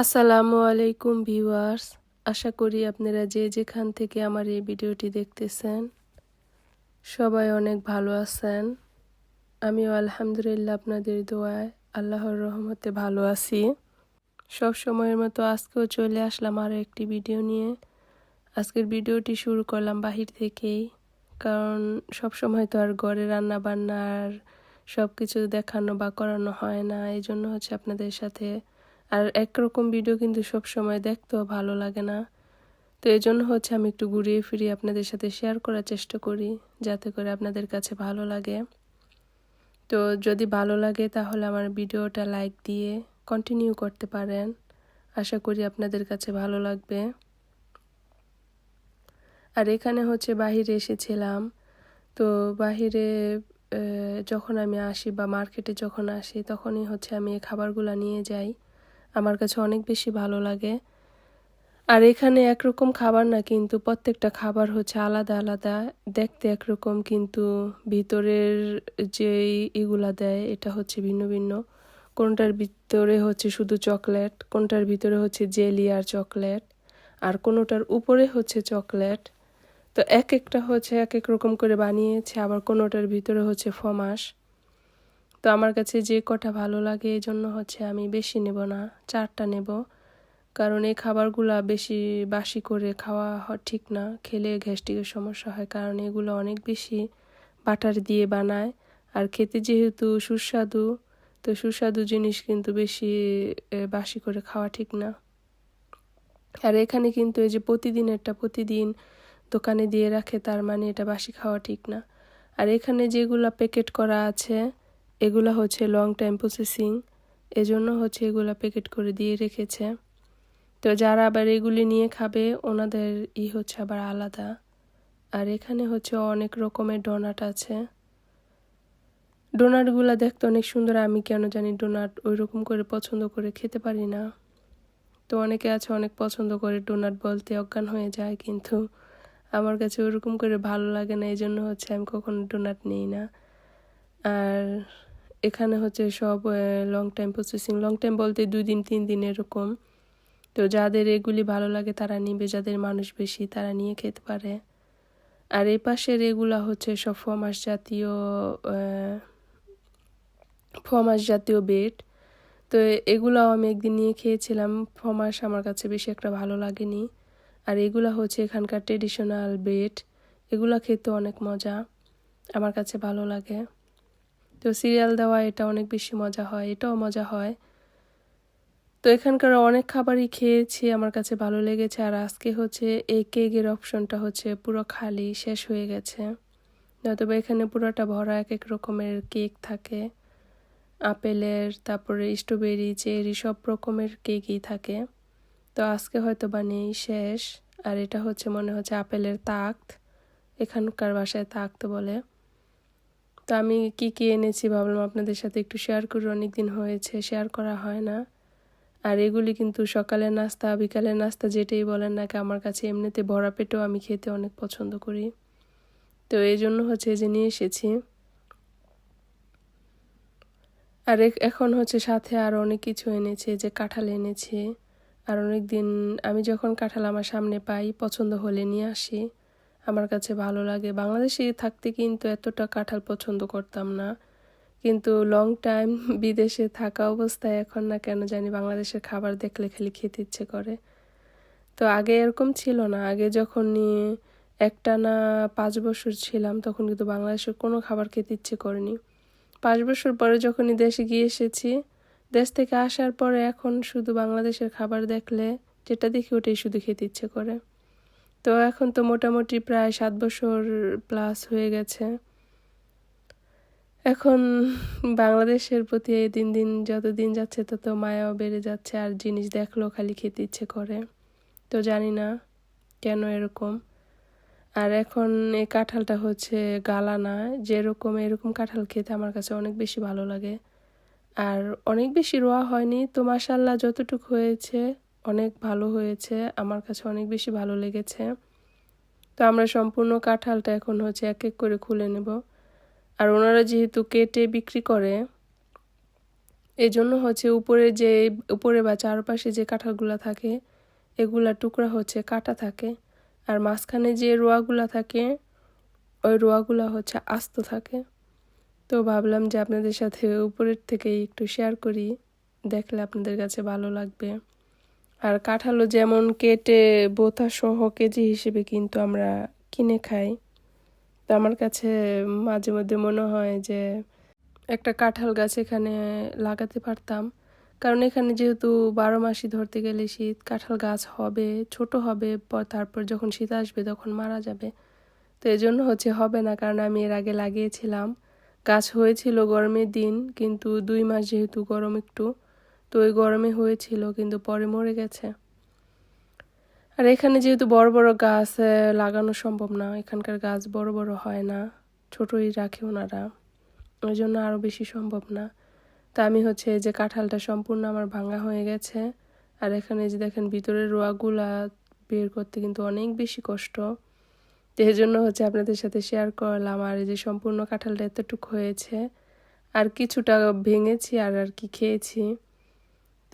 আসসালামু আলাইকুম ভিউয়ার্স। আশা করি আপনারা যে যেখান থেকে আমার এই ভিডিওটি দেখতেছেন, সবাই অনেক ভালো আছেন। আমিও আলহামদুলিল্লাহ আপনাদের দোয়ায় আল্লাহর রহমতে ভালো আছি। সব সময়ের মতো আজকেও চলে আসলাম আরও একটি ভিডিও নিয়ে। আজকের ভিডিওটি শুরু করলাম বাহির থেকেই, কারণ সব সময় তো আর ঘরে রান্না বান্না আর সব কিছু দেখানো বা করানো হয় না। এই জন্য হচ্ছে আপনাদের সাথে আর একরকম ভিডিও কিন্তু সব সময় দেখতেও ভালো লাগে না। তো এই জন্য হচ্ছে আমি একটু ঘুরিয়ে ফিরিয়ে আপনাদের সাথে শেয়ার করার চেষ্টা করি, যাতে করে আপনাদের কাছে ভালো লাগে। তো যদি ভালো লাগে তাহলে আমার ভিডিওটা লাইক দিয়ে কন্টিনিউ করতে পারেন। আশা করি আপনাদের কাছে ভালো লাগবে। আর এখানে হচ্ছে বাহিরে এসেছিলাম। তো বাহিরে যখন আমি আসি বা মার্কেটে যখন আসি, তখনই হচ্ছে আমি এই খাবারগুলো নিয়ে যাই। আমার কাছে অনেক বেশি ভালো লাগে। আর এখানে একরকম খাবার না কিন্তু প্রত্যেকটা খাবার হচ্ছে আলাদা আলাদা। দেখতে একরকম কিন্তু ভিতরের যে ইগুলা দেয়, এটা হচ্ছে ভিন্ন ভিন্ন। কোনটার ভিতরে হচ্ছে শুধু চকলেট, কোনটার ভিতরে হচ্ছে জেলি আর চকলেট, আর কোনোটার উপরে হচ্ছে চকলেট। তো এক একটা হচ্ছে এক এক রকম করে বানিয়েছে, আবার কোনোটার ভিতরে হচ্ছে ফমাস। তো আমার কাছে যে কটা ভালো লাগে এই জন্য হচ্ছে আমি বেশি নেব না, চারটা নেব। কারণ এই খাবারগুলা বেশি বাসি করে খাওয়া ঠিক না, খেলে গ্যাস্ট্রিকের সমস্যা হয়। কারণ এগুলো অনেক বেশি বাটার দিয়ে বানায়। আর খেতে যেহেতু সুস্বাদু, তো সুস্বাদু জিনিস কিন্তু বেশি বাসি করে খাওয়া ঠিক না। আর এখানে কিন্তু এই যে প্রতিদিনেরটা প্রতিদিন দোকানে দিয়ে রাখে, তার মানে এটা বাসি খাওয়া ঠিক না। আর এখানে যেগুলো প্যাকেট করা আছে এগুলো হচ্ছে লং টাইম প্রসেসিং এজন্য হচ্ছে এগুলো প্যাকেট করে দিয়ে রেখেছে। তো যারা আবার এগুলি নিয়ে খাবে, ওনাদের ই হচ্ছে আবার আলাদা। আর এখানে হচ্ছে অনেক রকমের ডোনাট আছে। ডোনাটগুলো দেখতে অনেক সুন্দর, আমি কেন জানি ডোনাট ওই রকম করে পছন্দ করে খেতে পারি না। তো অনেকে আছে অনেক পছন্দ করে ডোনাট বলতে অজ্ঞান হয়ে যায়, কিন্তু আমার কাছে ওরকম করে ভালো লাগে না এই জন্য হচ্ছে আমি কখনো ডোনাট নিই না। আর এখানে হচ্ছে সব long time processing long time বলতে দুই দিন, তিন দিন এরকম। তো যাদের এগুলি ভালো লাগে তারা নিবে, যাদের মানুষ বেশি তারা নিয়ে খেতে পারে। আর এই পাশের এগুলা হচ্ছে সব ফমাস জাতীয় ফমাস জাতীয় বেড। তো এগুলাও আমি একদিন নিয়ে খেয়েছিলাম। ফমাস আমার কাছে বেশি একটা ভালো লাগেনি। আর এগুলা হচ্ছে এখানকার ট্রেডিশনাল বেড এগুলা খেতে অনেক মজা। আমার কাছে ভালো লাগে। তো সিরিয়াল দেওয়া, এটা অনেক বেশি মজা হয়, এটাও মজা হয়। তো এখানকার অনেক খাবারই খেয়েছি, আমার কাছে ভালো লেগেছে। আর আজকে হচ্ছে এই কেকের অপশনটা হচ্ছে পুরো খালি, শেষ হয়ে গেছে। নয়তোবা এখানে পুরোটা ভরা এক এক রকমের কেক থাকে। আপেলের, তারপরে স্ট্রবেরি চেরি সব রকমের কেকই থাকে। তো আজকে হয়তো বা নেই, শেষ। আর এটা হচ্ছে মনে হচ্ছে আপেলের তাক্ত। এখানকার বাসায় তাক্ত বলে। তো আমি কি কি এনেছি ভাবলাম আপনাদের সাথে একটু শেয়ার করি অনেক দিন হয়েছে শেয়ার করা হয় না। আর এগুলি কিন্তু সকালের নাস্তা, বিকালের নাস্তা যেটাই বলেন না কি আমার কাছে এমনিতে ভরা পেটেও আমি খেতে অনেক পছন্দ করি। তো এই জন্য হচ্ছে যে নিয়ে এসেছি। আর এখন হচ্ছে সাথে আর অনেক কিছু এনেছে যে কাঁঠাল এনেছে। আর অনেক দিন আমি যখন কাঁঠাল আমার সামনে পাই, পছন্দ হলে নিয়ে আসি। আমার কাছে ভালো লাগে। বাংলাদেশে থাকতে কিন্তু এতটা কাঁঠাল পছন্দ করতাম না। কিন্তু লং টাইম বিদেশে থাকা অবস্থায় এখন না কেন জানি বাংলাদেশের খাবার দেখলে খালি খেতে ইচ্ছে করে। তো আগে এরকম ছিল না। আগে যখন নিয়ে একটা না পাঁচ বছর ছিলাম তখন কিন্তু বাংলাদেশের কোনো খাবার খেতে ইচ্ছে করেনি। পাঁচ বছর পরে যখনই দেশে গিয়ে এসেছি, দেশ থেকে আসার পরে এখন শুধু বাংলাদেশের খাবার দেখলে, যেটা দেখি ওটাই শুধু খেতে ইচ্ছে করে। তো এখন তো মোটামুটি প্রায় সাত বছর প্লাস হয়ে গেছে। এখন বাংলাদেশের প্রতি এই দিন দিন যত দিন যাচ্ছে তত মায়াও বেড়ে যাচ্ছে আর জিনিস দেখলেও খালি খেতে ইচ্ছে করে। তো জানি না কেন এরকম। আর এখন এই কাঁঠালটা হচ্ছে গালা না যেরকম এরকম কাঁঠাল খেতে আমার কাছে অনেক বেশি ভালো লাগে। আর অনেক বেশি রোয়া হয়নি। তো মাসাল্লাহ যতটুকু হয়েছে অনেক ভালো হয়েছে, আমার কাছে অনেক বেশি ভালো লেগেছে। তো আমরা সম্পূর্ণ কাঁঠালটা এখন হচ্ছে এক এক করে খুলে নেব। আর ওনারা যেহেতু কেটে বিক্রি করে এই জন্য হচ্ছে উপরে যে, উপরে বা চারপাশে যে কাঁঠালগুলো থাকে, এগুলা টুকরা হচ্ছে কাটা থাকে। আর মাঝখানে যে রোয়াগুলা থাকে, ওই রোয়াগুলা হচ্ছে আস্ত থাকে। তো ভাবলাম যে আপনাদের সাথে উপরের থেকেই একটু শেয়ার করি, দেখলে আপনাদের কাছে ভালো লাগবে। আর কাঁঠালও যেমন কেটে বোথা সহ কেজি হিসেবে কিন্তু আমরা কিনে খাই। তো আমার কাছে মাঝে মধ্যে মনে হয় যে একটা কাঁঠাল গাছ এখানে লাগাতে পারতাম। কারণ এখানে যেহেতু বারো মাসই ধরতে গেলে শীত, কাঁঠাল গাছ হবে, ছোট হবে তারপর যখন শীত আসবে তখন মারা যাবে। তো এই জন্য হচ্ছে হবে না, কারণ আমি এর আগে লাগিয়েছিলাম। গাছ হয়েছিল গরমের দিন, কিন্তু দুই মাস যেহেতু গরম একটু তো ওই গরমে হয়েছিল, কিন্তু পরে মরে গেছে। আর এখানে যেহেতু বড় বড় গাছ লাগানো সম্ভব না, এখানকার গাছ বড় বড় হয় না, ছোটই রাখে ওনারা। ওই জন্য আরও বেশি সম্ভব না। তা আমি হচ্ছে যে কাঁঠালটা সম্পূর্ণ আমার ভাঙা হয়ে গেছে। আর এখানে যে দেখেন ভিতরের রোয়াগুলা বের করতে কিন্তু অনেক বেশি কষ্ট। তো এই জন্য হচ্ছে আপনাদের সাথে শেয়ার করলাম, আর এই যে সম্পূর্ণ কাঁঠালটা এতটুকু হয়েছে। আর কিছুটা ভেঙেছি আর আর কি খেয়েছি।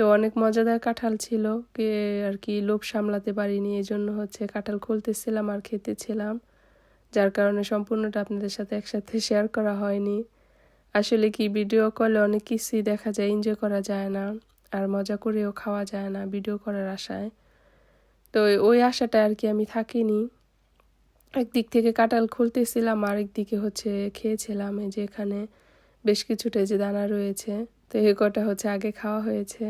তো অনেক মজাদার কাঁঠাল ছিল কে আর কি লোভ সামলাতে পারিনি এই জন্য হচ্ছে কাঁঠাল খুলতেছিলাম আর খেতেছিলাম, যার কারণে সম্পূর্ণটা আপনাদের সাথে একসাথে শেয়ার করা হয়নি। আসলে কি ভিডিও কলে অনেক কিছুই দেখা যায় এনজয় করা যায় না আর মজা করেও খাওয়া যায় না ভিডিও করার আশায়। তো ওই আশাটা আর কি আমি থাকিনি। একদিক থেকে কাঁঠাল খুলতেছিলাম, আরেক দিকে হচ্ছে খেয়েছিলাম, এই যে এখানে বেশ কিছুটা যে দানা রয়েছে, তো এই কটা হচ্ছে আগে খাওয়া হয়েছে।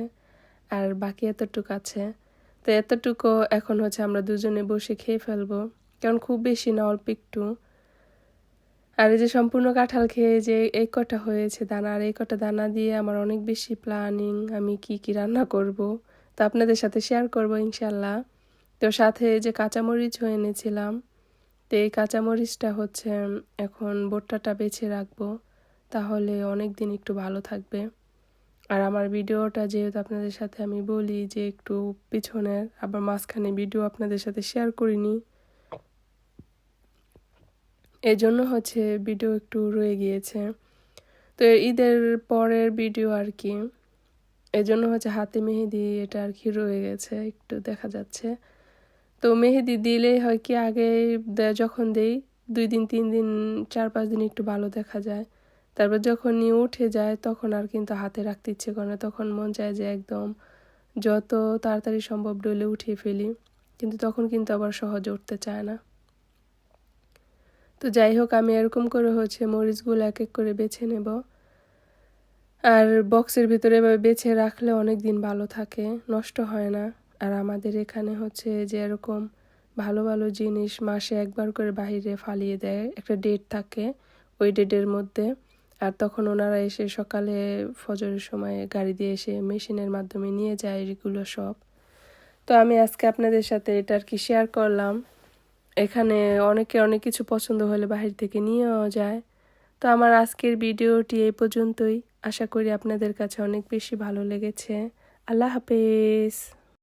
আর বাকি এতটুকু আছে। তো এতটুকু এখন হচ্ছে আমরা দুজনে বসে খেয়ে ফেলব। কারণ খুব বেশি না, অল্প একটু। আর এই যে সম্পূর্ণ কাঁঠাল খেয়ে যে এই কটা হয়েছে দানা, আর এই কটা দানা দিয়ে আমার অনেক বেশি প্ল্যানিং, আমি কি কি রান্না করব। তো আপনাদের সাথে শেয়ার করব ইনশাল্লাহ তো সাথে যে কাঁচামরিচ হয়ে এনেছিলাম, তো এই কাঁচামরিচটা হচ্ছে এখন বোট্টাটা বেছে রাখব। তাহলে অনেক দিন একটু ভালো থাকবে। আর আমার ভিডিওটা যেহেতু আপনাদের সাথে আমি বলি যে একটু পিছনের, আবার মাঝখানে ভিডিও আপনাদের সাথে শেয়ার করিনি। এই জন্য হচ্ছে ভিডিও একটু রয়ে গিয়েছে। তো ঈদের পরের ভিডিও আর কি। এই জন্য হচ্ছে হাতে মেহেদি এটা আর কি রয়ে গেছে, একটু দেখা যাচ্ছে। তো মেহেদি দিলেই হয় কি আগে যখন দেই, দুই দিন, তিন দিন, চার পাঁচ দিন একটু ভালো দেখা যায়। তারপর যখন নিয়ে উঠে যায়, তখন আর কিন্তু হাতে রাখতে ইচ্ছে করে না। তখন মন চায় যে একদম যত তাড়াতাড়ি সম্ভব ডলে উঠিয়ে ফেলি। কিন্তু তখন কিন্তু আবার সহজে উঠতে চায় না। তো যাই হোক, আমি এরকম করে হচ্ছে মরিচগুলো এক এক করে বেছে নেব। আর বক্সের ভিতরে এভাবে বেছে রাখলে অনেক দিন ভালো থাকে, নষ্ট হয় না। আর আমাদের এখানে হচ্ছে যে এরকম ভালো ভালো জিনিস মাসে একবার করে বাহিরে ফালিয়ে দেয়। একটা ডেট থাকে, ওই ডেটের মধ্যে। আর তখন ওনারা এসে সকালে ফজরের সময় গাড়ি দিয়ে এসে মেশিনের মাধ্যমে নিয়ে যায় এগুলো সব। তো আমি আজকে আপনাদের সাথে এটা আর কি শেয়ার করলাম। এখানে অনেকে অনেক কিছু পছন্দ হলে বাহির থেকে নিয়েও যায়। তো আমার আজকের ভিডিওটি এই পর্যন্তই। আশা করি আপনাদের কাছে অনেক বেশি ভালো লেগেছে। আল্লাহ হাফেজ।